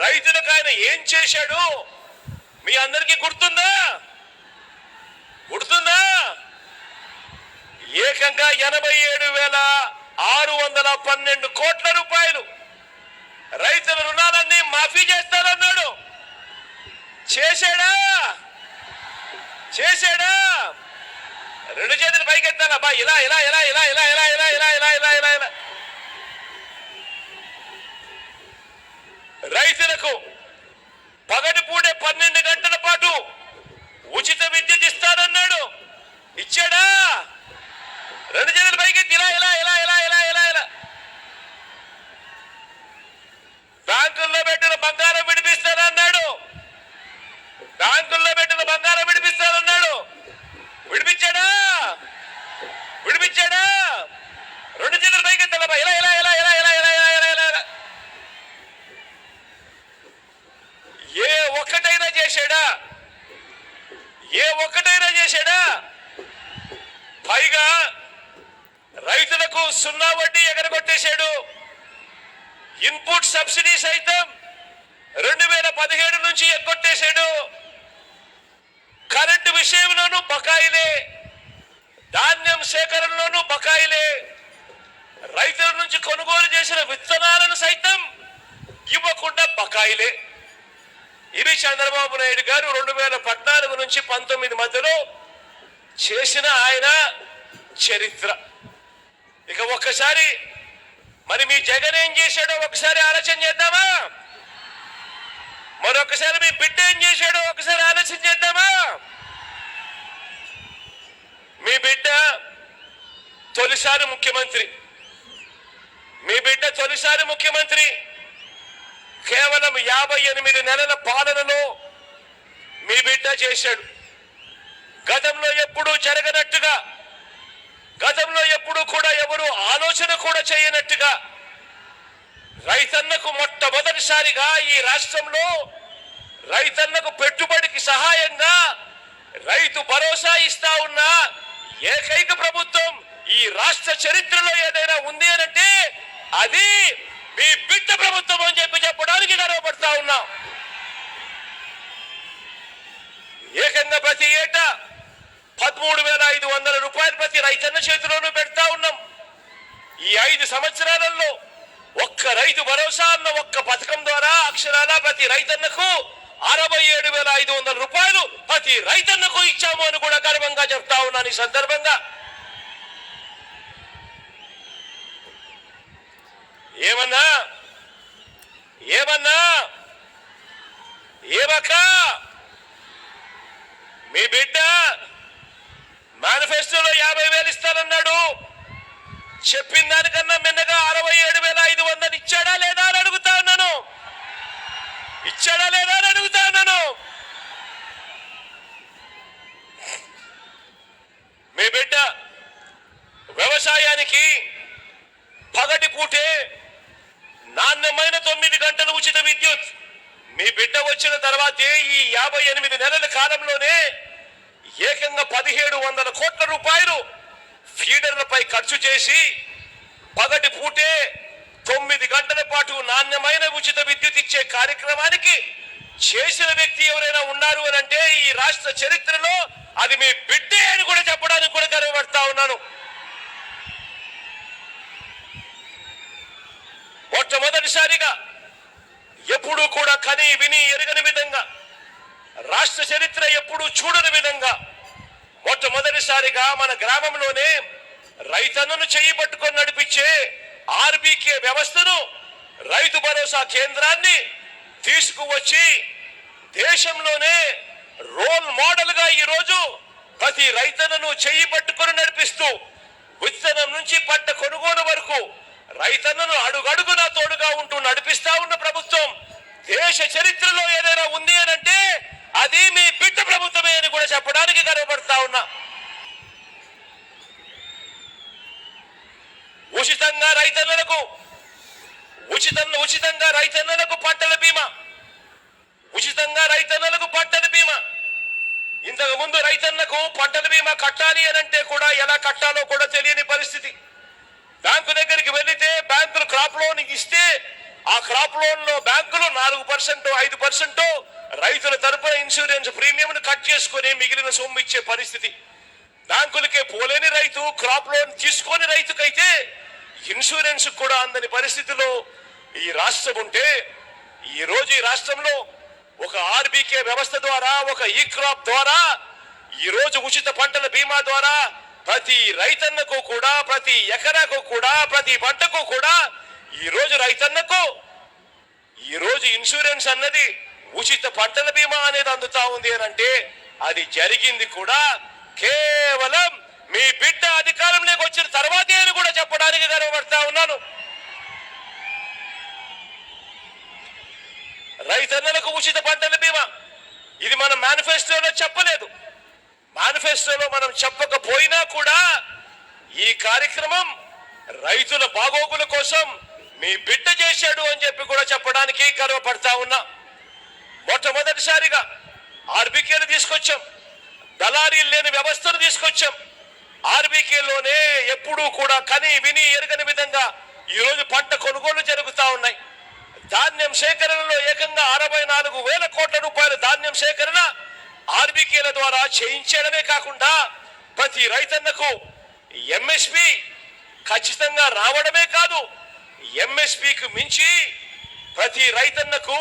రైతులకు ఆయన ఏం చేశాడు మీ అందరికీ గుర్తుందా గుర్తుందా ఏకంగా ఎనభై ఏడు వేల ఆరు వందల పన్నెండు కోట్ల రూపాయలు రైతుల రుణాలన్నీ మాఫీ చేస్తానన్నాడు చేశాడా చేశాడా రెండు చేతులు పైకెత్తాలబ్బా ఇలా ఇలా ఇలా ఇలా ఇలా ఇలా ఇలా ఇలా ఇలా ఇలా ఇలా ఇలా రైతులకు పగటిపూటే పన్నెండు గంటల పైగా రైతులకు సున్నా వడ్డీ ఎగరగొట్టేశాడు. ఇన్పుట్ సబ్సిడీ సైతం రెండు వేల పదిహేడు నుంచి ఎగ్గొట్టేశాడు. కరెంటు విషయంలోనూ బకాయిలే ధాన్యం సేకరణలోనూ బకాయిలే. రైతుల నుంచి కొనుగోలు చేసిన విత్తనాలను సైతం ఇవ్వకుండా బకాయిలే. ఇది చంద్రబాబు నాయుడు గారు రెండు వేల పద్నాలుగు నుంచి పంతొమ్మిది మధ్యలో చేసిన ఆయన చరిత్ర. ఇక ఒక్కసారి మరి మీ జగన్ ఏం చేశాడో ఒకసారి ఆలోచన చేద్దామా? మరొకసారి మీ బిడ్డ ఏం చేశాడో ఒకసారి ఆలోచన చేద్దామా? మీ బిడ్డ తొలిసారి ముఖ్యమంత్రి. మీ బిడ్డ తొలిసారి ముఖ్యమంత్రి. కేవలం యాభై ఎనిమిది నెలల పాలనలో మీ బిడ్డ చేశాడు. గతంలో ఎప్పుడూ జరగనట్టుగా గతంలో ఎప్పుడూ కూడా ఎవరు ఆలోచన కూడా చేయనట్టుగా రైతన్నకు మొట్టమొదటిసారిగా ఈ రాష్ట్రంలో రైతన్నకు పెట్టుబడికి సహాయంగా రైతు భరోసా ఇస్తా ఉన్న ఏకైక ప్రభుత్వం ఈ రాష్ట్ర చరిత్రలో ఏదైనా ఉంది అనంటే అది మీ బిడ్డ ప్రభుత్వం అని చెప్పి చెప్పడానికి గర్వపడతా ఉన్నాం. ఏకంగా ప్రతి ఏటా పదమూడు వేల ఐదు వందల రూపాయలు ప్రతి రైతన్న చేతిలోనూ పెడతా ఉన్నాం. ఈ ఐదు సంవత్సరాలలో ఒక్క రైతు భరోసా అన్న ఒక్క పథకం ద్వారా అక్షరాల ప్రతి రైతన్నకు అరవై ఏడు వేల ఐదు వందల రూపాయలు ప్రతి రైతన్నకు ఇచ్చాము అని కూడా గర్వంగా చెప్తా ఉన్నాను ఈ సందర్భంగా. ఏమన్నా? ఏమన్నా? ఏమక్క? మీ బిడ్డ మేనిఫెస్టోలో యాభై వేలు ఇస్తానన్నాడు. చెప్పిన దానికన్నా మిన్నగా అరవై ఏడు వేల ఐదు వందలు ఇచ్చాడా లేదా అని అడుగుతా ఉన్నాను. ఇచ్చాడా లేదా అని అడుగుతా ఉన్నాను. మీ బిడ్డ వ్యవసాయానికి పగటి పూటే నాణ్యమైన తొమ్మిది గంటలు ఉచిత విద్యుత్. మీ బిడ్డ వచ్చిన తర్వాతే ఈ యాభై ఎనిమిది నెలల కాలంలోనే ఏకంగా పదిహేడు వందల కోట్ల రూపాయలు ఫీడర్లపై ఖర్చు చేసి పగటి పూటే తొమ్మిది గంటల పాటు నాణ్యమైన ఉచిత విద్యుత్ ఇచ్చే కార్యక్రమానికి చేసిన వ్యక్తి ఎవరైనా ఉన్నారు అని అంటే ఈ రాష్ట్ర చరిత్రలో అది మీ బిడ్డే అని కూడా చెప్పడానికి కూడా గర్వపడతా ఉన్నాను. మొట్టమొదటిసారిగా ఎప్పుడూ కూడా కని విని ఎరగని విధంగా రాష్ట్ర చరిత్ర ఎప్పుడూ చూడని విధంగా మొట్టమొదటిసారిగా మన గ్రామంలోనే రైతన్నను చేయి పట్టుకొని నడిపించే ఆర్బీకే వ్యవస్థను రైతు భరోసా కేంద్రాన్ని తీసుకువచ్చి దేశంలోనే రోల్ మోడల్గా ఈరోజు ప్రతి రైతన్నను చేయి పట్టుకొని నడిపిస్తూ విత్తనం నుంచి పంట కొనుగోలు వరకు రైతన్నను అడుగడుగునా తోడుగా ఉంటూ నడిపిస్తా ఉన్న ప్రభుత్వం దేశ చరిత్రలో ఏదైనా ఉంది అని అంటే అది మీ బిడ్డ ప్రభుత్వమే అని కూడా చెప్పడానికి గర్వపడతా ఉన్నా. ఉచితంగా రైతన్నలకు ఉచితంగా ఉచితంగా రైతన్నలకు పంటల బీమా ఉచితంగా రైతన్నలకు పంటల బీమా. ఇంతకు ముందు రైతన్నకు పంటల బీమా కట్టాలి అని అంటే కూడా ఎలా కట్టాలో కూడా తెలియని పరిస్థితి. బ్యాంకు దగ్గరికి వెళితే బ్యాంకులు క్రాప్ లోన్ ఇస్తే ఆ క్రాప్ లోన్లో బ్యాంకులు నాలుగు పర్సెంట్ ఐదు పర్సెంట్ రైతుల తరపున ఇన్సూరెన్స్ ప్రీమియం కట్ చేసుకుని మిగిలిన సొమ్ము ఇచ్చే పరిస్థితి. బ్యాంకులకే పోలేని రైతు క్రాప్ లోన్ తీసుకొని రైతుకైతే ఇన్సూరెన్స్ కూడా అందని పరిస్థితిలో ఈ రాష్ట్రం ఉంటే ఈ రోజు ఈ రాష్ట్రంలో ఒక ఆర్బీకే వ్యవస్థ ద్వారా ఒక ఈ క్రాప్ ద్వారా ఈ రోజు ఉచిత పంటల బీమా ద్వారా ప్రతి రైతన్నకు కూడా ప్రతి ఎకరాకు కూడా ప్రతి పంటకు కూడా ఈరోజు రైతన్నకు ఈ రోజు ఇన్సూరెన్స్ అన్నది ఉచిత పంటల బీమా అనేది అందుతా ఉంది అని అంటే అది జరిగింది కూడా కేవలం మీ బిడ్డ అధికారంలోకి వచ్చిన తర్వాతే అని కూడా చెప్పడానికి గర్వపడతా ఉన్నాను. రైతన్నలకు ఉచిత పంటల బీమా ఇది మన మేనిఫెస్టోలో చెప్పలేదు. మేనిఫెస్టోలో మనం చెప్పకపోయినా కూడా ఈ కార్యక్రమం రైతుల బాగోగుల కోసం మీ బిడ్డ చేశాడు అని చెప్పి కూడా చెప్పడానికి గర్వపడతా ఉన్నా. మొట్టమొదటిసారిగా ఆర్బీకేలు తీసుకొచ్చాం. దళారీలు లేని వ్యవస్థను తీసుకొచ్చాం. ఆర్బీకేలోనే ఎప్పుడూ కూడా కని విని ఎరగని విధంగా ఈరోజు పంట కొనుగోలు జరుగుతా ఉన్నాయి. ధాన్యం సేకరణలో ఏకంగా అరవై నాలుగు వేల కోట్ల రూపాయల ధాన్యం సేకరణ ఆర్బీకేల ద్వారా చేయించడమే కాకుండా ప్రతి రైతన్నకు ఎంఎస్పి ఖచ్చితంగా రావడమే కాదు ఎంఎస్పికి మించి ప్రతి రైతన్నకు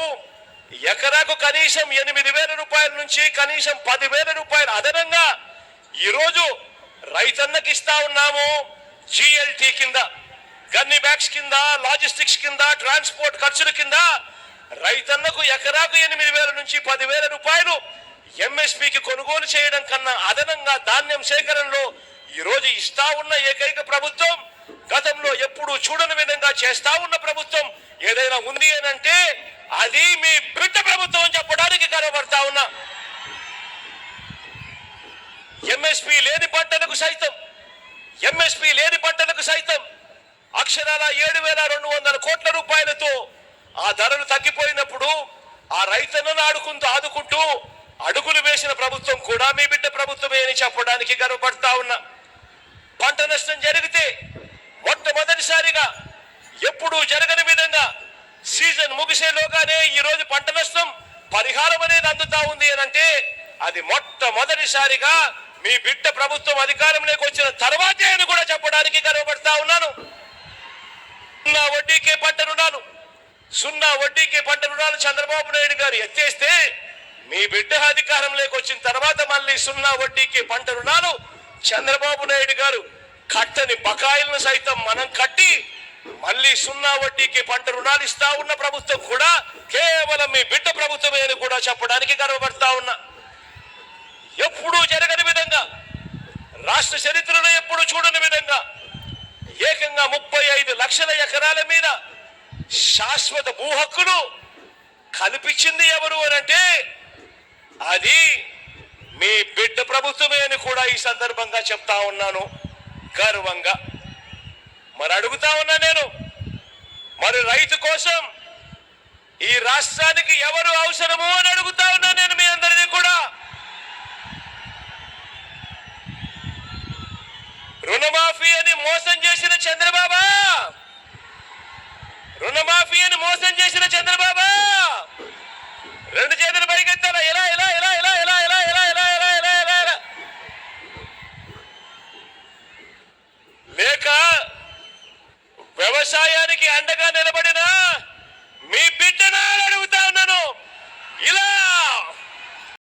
ఎకరాకు కనీసం ఎనిమిది వేల రూపాయల నుంచి కనీసం పదివేల రూపాయలు అదనంగా ఈరోజు రైతన్నకి ఇస్తా ఉన్నాము జిఎల్టీ కింద గన్ని బ్యాగ్స్ కింద లాజిస్టిక్స్ కింద ట్రాన్స్పోర్ట్ ఖర్చుల కింద రైతన్నకు ఎకరాకు ఎనిమిది వేల నుంచి పదివేల రూపాయలు ఎంఎస్పికి కొనుగోలు చేయడం కన్నా అదనంగా ధాన్యం సేకరణలో ఈరోజు ఇస్తా ఉన్న ఏకైక ప్రభుత్వం గతంలో ఎప్పుడు చూడని విధంగా చేస్తా ఉన్న ప్రభుత్వం ఏదైనా ఉంది అని అంటే అది మీ బిడ్డ ప్రభుత్వం అని చెప్పడానికి కనబడతా ఉన్నా. ఎంఎస్పి లేని పంటలకు సైతం ఎంఎస్పి లేని పంటలకు సైతం అక్షరాల ఏడు వేల రెండు వందల కోట్ల రూపాయలతో ఆ ధరలు తగ్గిపోయినప్పుడు ఆ రైతన్నను ఆడుకుంటూ ఆదుకుంటూ అడుగులు వేసిన ప్రభుత్వం కూడా మీ బిడ్డ ప్రభుత్వమే అని చెప్పడానికి గర్వపడతా ఉన్నా. పంట నష్టం జరిగితే మొట్టమొదటిసారిగా ఎప్పుడూ జరగని విధంగా సీజన్ ముగిసేలోగానే ఈరోజు పంట నష్టం పరిహారం అనేది అందుతా ఉంది అని అంటే అది మొట్టమొదటిసారిగా మీ బిడ్డ ప్రభుత్వం అధికారంలోకి వచ్చిన తర్వాతే అని కూడా చెప్పడానికి గర్వపడతా ఉన్నాను. సున్నా వడ్డీకే పంట రుణాలు. సున్నా వడ్డీకే పంట రుణాలు చంద్రబాబు నాయుడు గారు ఎత్తేస్తే మీ బిడ్డ అధికారంలోకి వచ్చిన తర్వాత మళ్ళీ సున్నా వడ్డీకి పంట రుణాలు చంద్రబాబు నాయుడు గారు కట్టని బకాయిలను సైతం మనం కట్టి మళ్ళీ సున్నా వడ్డీకి పంట రుణాలు ఇస్తా ఉన్న ప్రభుత్వం కూడా కేవలం మీ బిడ్డ ప్రభుత్వమే అని కూడా చెప్పడానికి గర్వపడతా ఉన్నా. ఎప్పుడూ జరగని విధంగా రాష్ట్ర చరిత్రలో ఎప్పుడు చూడని విధంగా ఏకంగా ముప్పై ఐదు లక్షల ఎకరాల మీద శాశ్వత భూ హక్కులు కల్పించింది ఎవరు అని అంటే అది మీ బిడ్డ ప్రభుత్వమే అని కూడా ఈ సందర్భంగా చెప్తా ఉన్నాను. గర్వంగా. మరి అడుగుతా ఉన్నా నేను. మరి రైతు కోసం ఈ రాష్ట్రానికి ఎవరు అవసరము అని అడుగుతా ఉన్నా నేను మీ అందరినీ కూడా. రుణమాఫీ అని మోసం చేసిన చంద్రబాబా! రుణమాఫీ అని మోసం చేసిన చంద్రబాబా! రెండు చేతులు పైకెత్తాలా ఎలా ఎలా ఎలా ఎలా ఎలా ఎలా ఎలా ఎలా ఎలా ఎలా ఎలా ఎలా లేక వ్యవసాయానికి అండగా